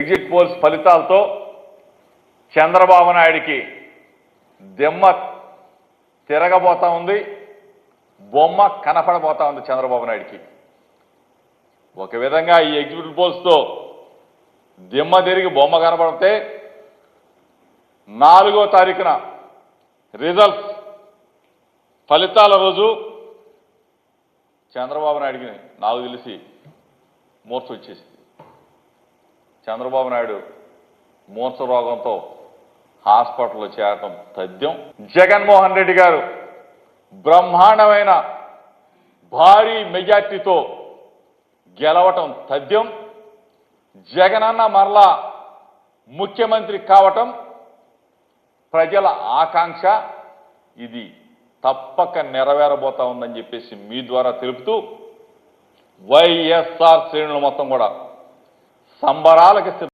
Exit polls ఫలితాలతో చంద్రబాబు నాయుడికి దిమ్మ తిరగబోతా ఉంది బొమ్మ కనపడబోతా ఉంది చంద్రబాబు నాయుడికి. ఒక విధంగా ఈ ఎగ్జిట్ పోల్స్తో దిమ్మ తిరిగి బొమ్మ కనపడితే నాలుగో తారీఖున రిజల్ట్స్ ఫలితాల రోజు చంద్రబాబు నాయుడికి నాకు తెలిసి మూర్ఛ వచ్చేసింది చంద్రబాబు నాయుడు మూర్ఛ రోగంతో హాస్పిటల్లో చేరటం తథ్యం. జగన్మోహన్ రెడ్డి గారు బ్రహ్మాండమైన భారీ మెజార్టీతో గెలవటం తథ్యం. జగనన్న మరలా ముఖ్యమంత్రి కావటం ప్రజల ఆకాంక్ష. ఇది తప్పక నెరవేరబోతా ఉందని చెప్పేసి మీ ద్వారా తెలుపుతూ వైఎస్ఆర్ శ్రేణులు మొత్తం కూడా సంబరాలకు